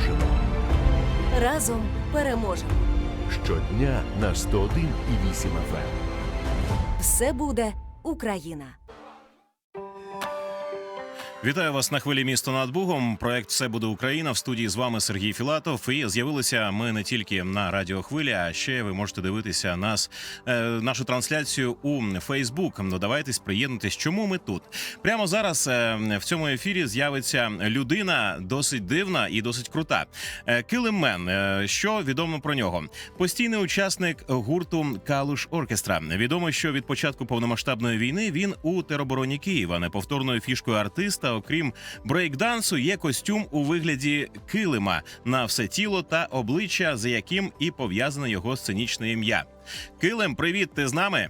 переможемо. Разом переможемо. Щодня на 101,8 FM. Все буде Україна. Вітаю вас на хвилі місто над Бугом. Проект Все буде Україна в студії з вами Сергій Філатов. І з'явилися ми не тільки на радіохвилі, а ще ви можете дивитися нас е, нашу трансляцію у Фейсбук. Додавайтесь, приєднуйтесь. Чому ми тут? Прямо зараз е, в цьому ефірі з'явиться людина досить дивна і досить крута. Е, Килиммен. Е, Що відомо про нього? Постійний учасник гурту Калуш Оркестра. Відомо, що від початку повномасштабної війни він у теробороні Києва. Неповторною фішкою артиста, окрім брейкдансу, є костюм у вигляді килима на все тіло та обличчя, за яким і пов'язане його сценічне ім'я. Килим, привіт, ти з нами?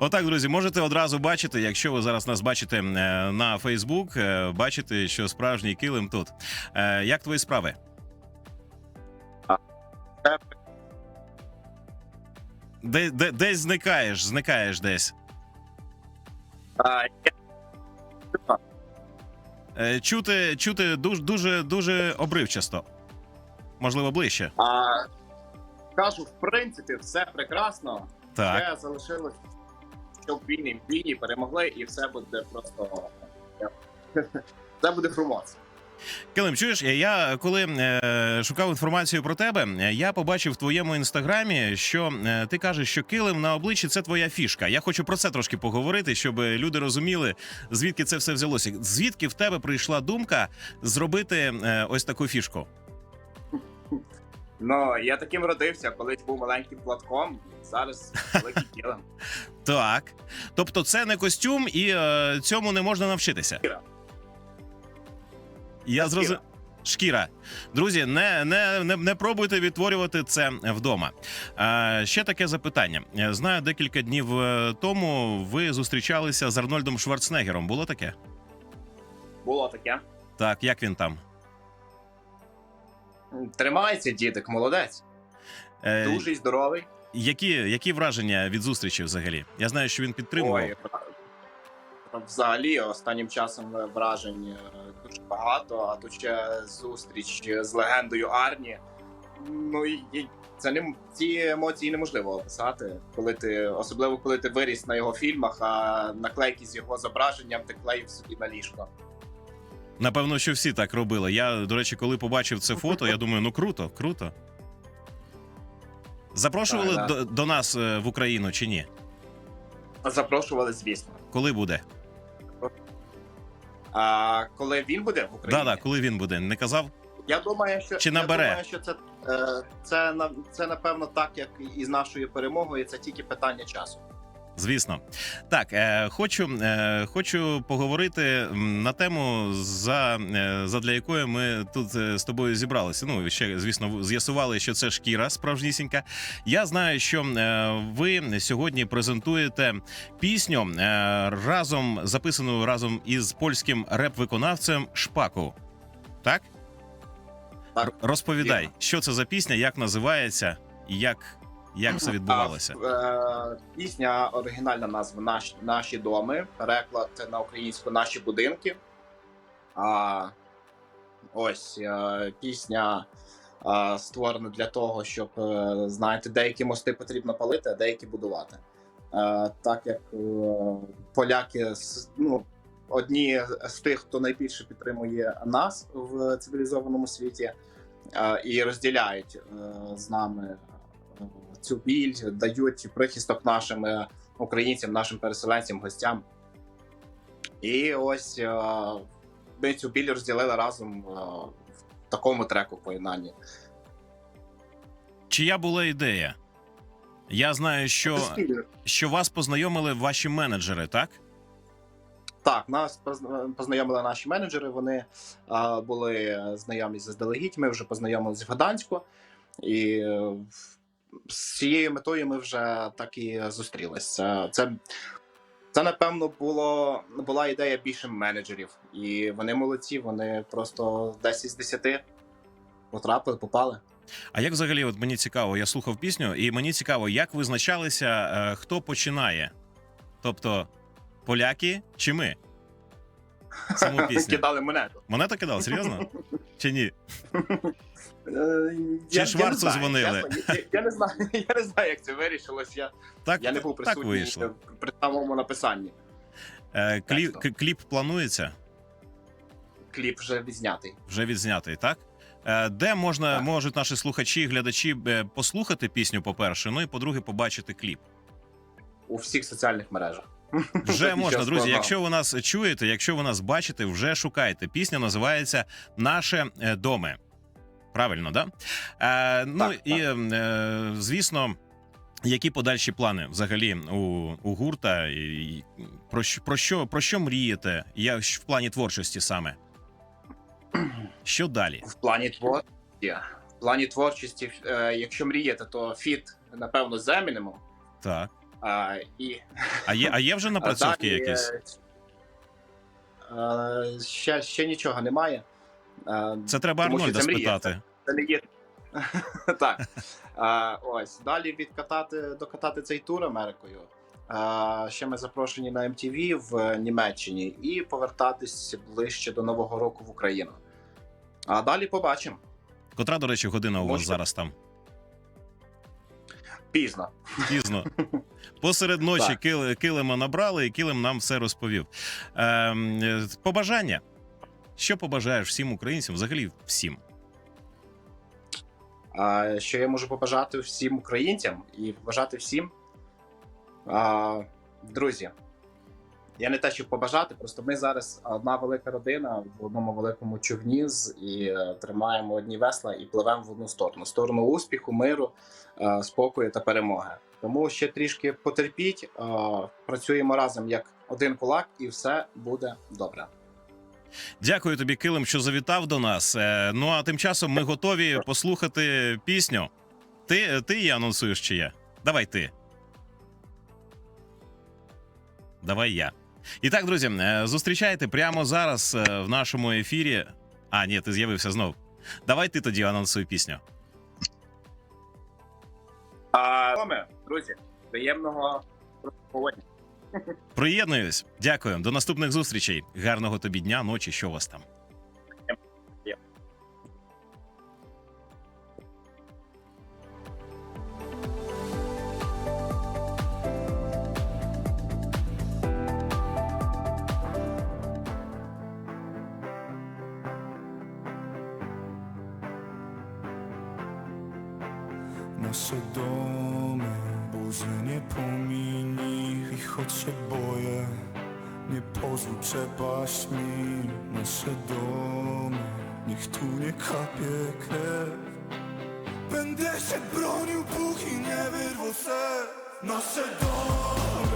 Отак, друзі, можете одразу бачити, якщо ви зараз нас бачите е, на Фейсбук, е, бачите, що справжній килим тут. Е, Як твої справи? Де, де, десь зникаєш, зникаєш десь. Е, Чути, чути дуже, дуже, дуже обривчасто. Можливо, ближче. а, кажу, в принципі, все прекрасно. Так. Ще залишилось, щоб війні війні перемогли, і все буде просто. Це буде фрумоц. Килим, чуєш, я коли е, шукав інформацію про тебе, я побачив в твоєму інстаграмі, що е, ти кажеш, що килим на обличчі це твоя фішка. Я хочу про це трошки поговорити, щоб люди розуміли, звідки це все взялося. Звідки в тебе прийшла думка зробити е, ось таку фішку? Ну, я таким родився, колись був маленьким платком, зараз великий кілем. Так. Тобто, це не костюм, і е, цьому не можна навчитися. Я зрозумів. Шкіра, друзі, не, не, не, не пробуйте відтворювати це вдома. А, ще таке запитання. Е, Знаю, декілька днів е, тому ви зустрічалися з Арнольдом Шварценеггером. Було таке? Було таке. Так, як він там? Тримається, дідик, молодець. Е, Дуже здоровий. які, які враження від зустрічі взагалі? Я знаю, що він підтримував. Ой, Взагалі, останнім часом вражень е, дуже багато, а тут ще зустріч з легендою Арні. Ну і і це не ці емоції неможливо описати, коли ти, особливо коли ти виріс на його фільмах, а наклейки з його зображенням ти клеїв собі на ліжко. Напевно, що всі так робили. Я, до речі, коли побачив це фото, я думаю, ну круто, круто. Запрошували Так, до, до нас е, в Україну чи ні? Запрошували, звісно. Коли буде? А коли він буде в Україні, Да, да, коли він буде? Не казав? я думаю, що Чи я набере? думаю, що це, е, це це напевно так, як і з нашою перемогою. Це тільки питання часу. Звісно, так е, хочу, е, хочу поговорити на тему, за, е, задля якої ми тут е, з тобою зібралися. Ну ще звісно, з'ясували, що це шкіра справжнісінька. Я знаю, що е, ви сьогодні презентуєте пісню е, разом записану разом із польським реп-виконавцем Шпаку. Так? Так, Розповідай, вірно. що це за пісня, як називається і як, як все відбувалося. А, е, пісня оригінальна назва «Наш, Наші доми. Переклад на українську Наші будинки. А, ось е, пісня е, створена для того, щоб е, знаєте, деякі мости потрібно палити, а деякі будувати. Е, так як е, поляки ну, одні з тих, хто найбільше підтримує нас в цивілізованому світі е, і розділяють е, з нами е, цю біль, дають прихисток нашим е, українцям, нашим переселенцям, гостям. І ось е, ми цю біль розділили разом е, в такому треку поєднанні. Чия була ідея? Я знаю, що, що вас познайомили ваші менеджери, так? Так, нас познайомили наші менеджери. Вони були знайомі заздалегідь. Ми вже познайомилися в Гданську, і з цією метою ми вже так і зустрілися. Це, це напевно було була ідея більше менеджерів, і вони молодці. Вони просто 10 з 10 потрапили, попали. А як взагалі, от мені цікаво, я слухав пісню, і мені цікаво, як визначалися, е, хто починає? Тобто поляки чи ми? Саму пісню. Кидали монету. Монету кидав, серйозно? Чи ні? Е, Чи Шварцу дзвонили? Я, не знаю, я не знаю, як це вирішилось. Я, Так, я не був присутній при самому написанні. Е, кліп, кліп планується? Кліп вже відзнятий. Вже відзнятий, так? Е, Де можна Так. можуть наші слухачі, і глядачі е, послухати пісню, по-перше, ну і по-друге, побачити кліп. У всіх соціальних мережах. Вже можна, друзі. Якщо ви нас чуєте, якщо ви нас бачите, вже шукайте. Пісня називається Наше е, доме. Правильно, да? Е, ну Так, і е, звісно. Які подальші плани взагалі у, у гурта? І, про, що- про, що, про що мрієте? Я в плані творчості саме? Що далі? В плані творчості. В плані творчості, е, якщо мріяти, то фіт, напевно, з Емінемом. Так. А, і А є, а є вже напрацьовки далі, якісь? е, е, ще, ще нічого немає. Е, Це треба Арнольда спитати. Це не є. так. А, ось. Далі відкатати, докатати цей тур Америкою. А, ще ми запрошені на MTV в Німеччині і повертатись ближче до Нового року в Україну. А далі побачимо. Котра, до речі, година у вас зараз там? Пізно. Пізно. Посеред ночі килима набрали, і килим нам все розповів. Ем, е, побажання. Що побажаєш всім українцям, взагалі всім? А, що я можу побажати всім українцям і побажати всім. А, друзі, я не те, щоб побажати, просто ми зараз одна велика родина в одному великому човні з- і е, тримаємо одні весла і пливемо в одну сторону сторону успіху, миру, е, спокою та перемоги. Тому ще трішки потерпіть, працюємо разом як один кулак, і все буде добре. Дякую тобі, Килим, що завітав до нас. Е, ну а тим часом ми готові послухати пісню. Ти, ти її анонсуєш чи я? Давай ти. Давай я. І так, друзі, е, зустрічайте прямо зараз е, в нашому ефірі. А, ні, ти з'явився знов. Давай ти тоді анонсуй пісню. А, Томе, друзі, приємного прослуховування. Приєднуюсь. Дякую. До наступних зустрічей. Гарного тобі дня, ночі. Що у вас там? Nasze domy, burzy nie pominij I choć się boję, nie pozwól przepaść mi Nasze domy, niech tu nie kapie krew. Będę się bronił, póki nie wyrwą serc Nasze domy,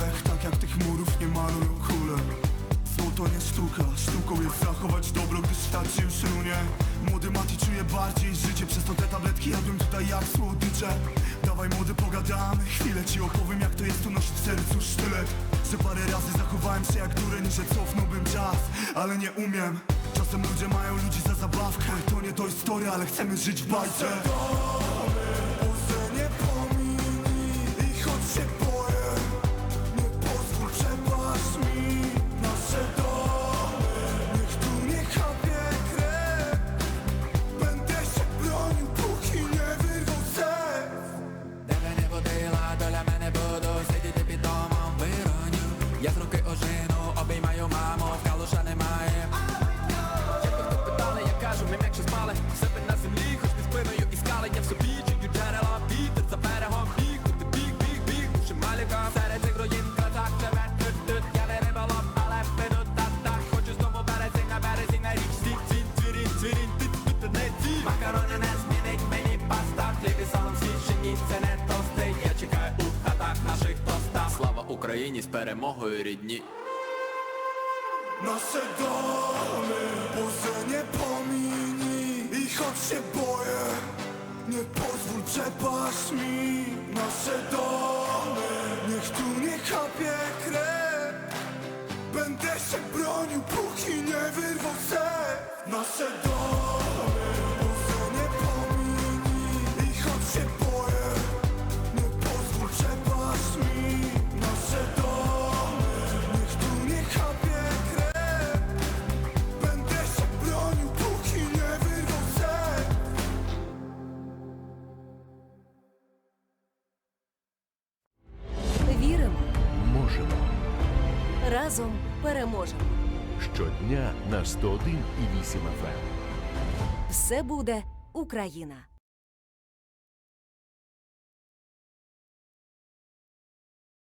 Tak jak tych murów nie malują kule. Złoto nie sztuka, sztuką jest zachować dobro, gdy świat się już runie. Młody Mati czuje bardziej życie, przez to te tabletki jadłem tutaj jak słodycze. Dawaj młody pogadamy, chwilę ci opowiem jak to jest tu nosić w sercu sztylet. Że parę razy zachowałem się jak dureń, że cofnąłbym czas, ale nie umiem. Czasem ludzie mają ludzi za zabawkę, to nie to historia, ale chcemy żyć w bajce Я в собі чую джерела, вітер. За берегом Біг, тут біг, біг, біг, душі малюка Серед цих руїн? Красак живе, тут, Я не риболов, але піду та-та Хочу знову березень на березі на річці. Цвінь, цвірінь, цвірінь, ти тут не ці. Макарони не змінить мені паста. Хліб і салом свічені, це не тости Я чекаю у хатах наших тоста. Слава Україні з перемогою рідні. Nasze domy, Boże nie pominij I choć się boję, Nie pozwól przepaść mi nasze domy. Niech tu nie chapie krew. Będę się bronił, póki nie wyrwą se Nasze domy. Разом переможемо. щодня на 101 і 8 FM. Все буде Україна.